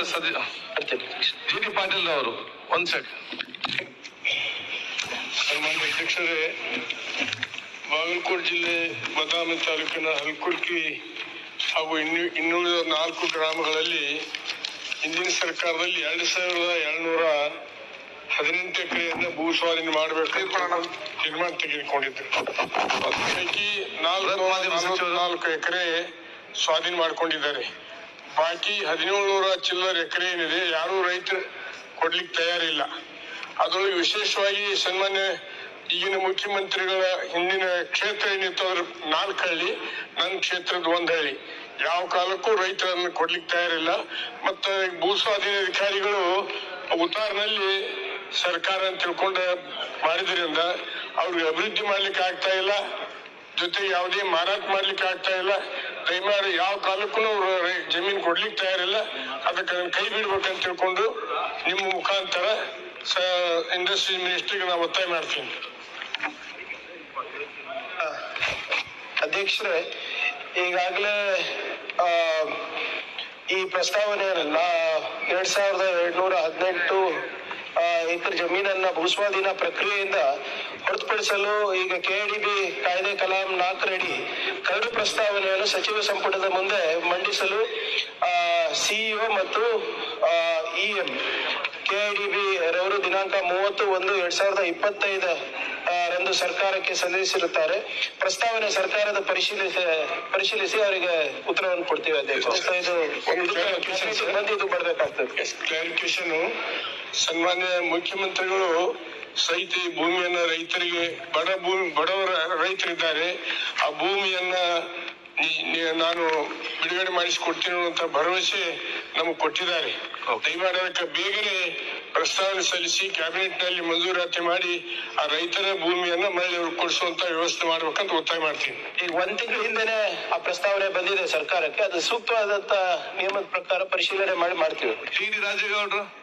G Patil ಅವರು. ಒಂದ್ second ಸನ್ಮಾನ್ಯ ಅಧ್ಯಕ್ಷರೇ ಬಾಗಲಕೋಟೆ ಜಿಲ್ಲೆ ಬದಾಮಿ ತಾಲೂಕಿನ ಹಲ್ಕುರ್ಕಿ ಹಾಗೂ ಇನ್ನು ಇನ್ನುಳಿದ ನಾಲ್ಕು ಗ್ರಾಮಗಳಲ್ಲಿ ಹಿಂದಿನ ಸರ್ಕಾರದಲ್ಲಿ ಎರಡು ಸಾವಿರದ ಏಳ್ನೂರ ಹದಿನೆಂಟು ಎಕರೆಯನ್ನ ಭೂ ಸ್ವಾಧೀನ ಮಾಡಬೇಕು ತೀರ್ಮಾನ ತೆಗೆದುಕೊಂಡಿದ್ರು. ಪೈಕಿ ನಾಲ್ಕು ನಾಲ್ಕು ಎಕರೆ ಸ್ವಾಧೀನ ಮಾಡ್ಕೊಂಡಿದ್ದಾರೆ. ಬಾಕಿ ಹದಿನೇಳು ನೂರ ಚಿಲ್ಲರ್ ಎಕರೆ ಏನಿದೆ, ಯಾರೂ ರೈತರು ಕೊಡ್ಲಿಕ್ಕೆ ತಯಾರಿಲ್ಲ. ಅದರೊಳಗೆ ವಿಶೇಷವಾಗಿ ಸನ್ಮಾನ್ಯ ಈಗಿನ ಮುಖ್ಯಮಂತ್ರಿಗಳ ಹಿಂದಿನ ಕ್ಷೇತ್ರ ಏನಿತ್ತು, ಅದ್ರ ನಾಲ್ಕು ಹಳ್ಳಿ, ನನ್ನ ಕ್ಷೇತ್ರದ ಒಂದು ಹಳ್ಳಿ. ಯಾವ ಕಾಲಕ್ಕೂ ರೈತರನ್ನು ಕೊಡ್ಲಿಕ್ಕೆ ತಯಾರಿಲ್ಲ. ಮತ್ತು ಭೂಸ್ವಾಧೀನ ಅಧಿಕಾರಿಗಳು ಉತ್ತಾರ್ನಲ್ಲಿ ಸರ್ಕಾರ ಅಂತ ತಿಳ್ಕೊಂಡು ಮಾಡಿದ್ರಿಂದ ಅವ್ರಿಗೆ ಅಭಿವೃದ್ಧಿ ಮಾಡ್ಲಿಕ್ಕೆ ಆಗ್ತಾ ಇಲ್ಲ. ಜೊತೆಗೆ ಯಾವುದೇ ಮಾರಾಟ ಮಾಡ್ಲಿಕ್ಕೆ ಆಗ್ತಾ ಇಲ್ಲ. ದಯಮಾಡಿ ಯಾವ ಕಾಲಕ್ಕೂ ಜಮೀನು ಕೊಡ್ಲಿಕ್ಕೆ ತಯಾರಿಲ್ಲ. ಅದಕ್ಕೆ ನಾನು ಕೈ ಬಿಡ್ಬೇಕಂತ ತಿಳ್ಕೊಂಡು ನಿಮ್ಮ ಮುಖಾಂತರ ಇಂಡಸ್ಟ್ರಿ ಮಿನಿಸ್ಟ್ರಿಗೆ ನಾವು ಒತ್ತಾಯ ಮಾಡ್ತೀನಿ. ಅಧ್ಯಕ್ಷರೇ, ಈಗಾಗಲೇ ಈ ಪ್ರಸ್ತಾವನೆಯನ್ನ ಎರಡ್ ಸಾವಿರದ ಎರಡ್ನೂರ ಹದಿನೆಂಟು ಎಕರೆ ಜಮೀನನ್ನ ಭೂಸ್ವಾಧೀನ ಪ್ರಕ್ರಿಯೆಯಿಂದ ಹೊರತುಪಡಿಸಲು ಈಗ ಕೆಡಿಬಿ ಕಾಯ್ದೆ ಕಲಾಂ ನಾಲ್ಕರಡಿ ಕರಡು ಪ್ರಸ್ತಾವನೆಯನ್ನು ಸಚಿವ ಸಂಪುಟದ ಮುಂದೆ ಮಂಡಿಸಲು ಸಿಇಒ ಮತ್ತು ಇಎಂ ಕೆಐಡಿಬಿ ರವರು ದಿನಾಂಕ ಮೂವತ್ತು ಒಂದು ಎರಡ್ ಸಾವಿರದ ಇಪ್ಪತ್ತೈದ ರಂದು ಸರ್ಕಾರಕ್ಕೆ ಸಲ್ಲಿಸಿರುತ್ತಾರೆ. ಪ್ರಸ್ತಾವನೆ ಸರ್ಕಾರದ ಪರಿಶೀಲಿಸಿ ಪರಿಶೀಲಿಸಿ ಅವರಿಗೆ ಉತ್ತರವನ್ನು ಕೊಡ್ತೀವಿ ಅಧ್ಯಕ್ಷ. ಬರ್ಬೇಕಾಗ್ತದೆ ಕ್ಲಾರಿಫಿಕೇಶನ್ ಸನ್ಮಾನ್ಯ ಮುಖ್ಯಮಂತ್ರಿಗಳು ಸಹಿತ ಈ ಭೂಮಿಯನ್ನ ರೈತರಿಗೆ ಬಡ ಭೂಮಿ ಬಡವರ ರೈತರಿದ್ದಾರೆ. ಆ ಭೂಮಿಯನ್ನ ನಾನು ಬಿಡುಗಡೆ ಮಾಡಿಸಿಕೊಡ್ತೀನಿ ಅಂತ ಭರವಸೆ ನಮಗೆ ಕೊಟ್ಟಿದ್ದಾರೆ. ದಯಮಾಡಿ ಅದಕ್ಕೆ ಬೇಗನೆ ಪ್ರಸ್ತಾವನೆ ಸಲ್ಲಿಸಿ ಕ್ಯಾಬಿನೆಟ್ನಲ್ಲಿ ಮಂಜೂರಾತಿ ಮಾಡಿ ಆ ರೈತರ ಭೂಮಿಯನ್ನು ಮಳೆ ಕೊಡಿಸುವಂತ ವ್ಯವಸ್ಥೆ ಮಾಡ್ಬೇಕಂತ ಒತ್ತಾಯ ಮಾಡ್ತೀನಿ. ಈಗ ಒಂದ್ ತಿಂಗಳ ಹಿಂದೆನೆ ಆ ಪ್ರಸ್ತಾವನೆ ಬಂದಿದೆ ಸರ್ಕಾರಕ್ಕೆ. ಅದು ಸೂಕ್ತವಾದಂತ ನಿಯಮದ ಪ್ರಕಾರ ಪರಿಶೀಲನೆ ಮಾಡಿ ಮಾಡ್ತೀವಿ. T D ರಾಜೇಗೌಡರು.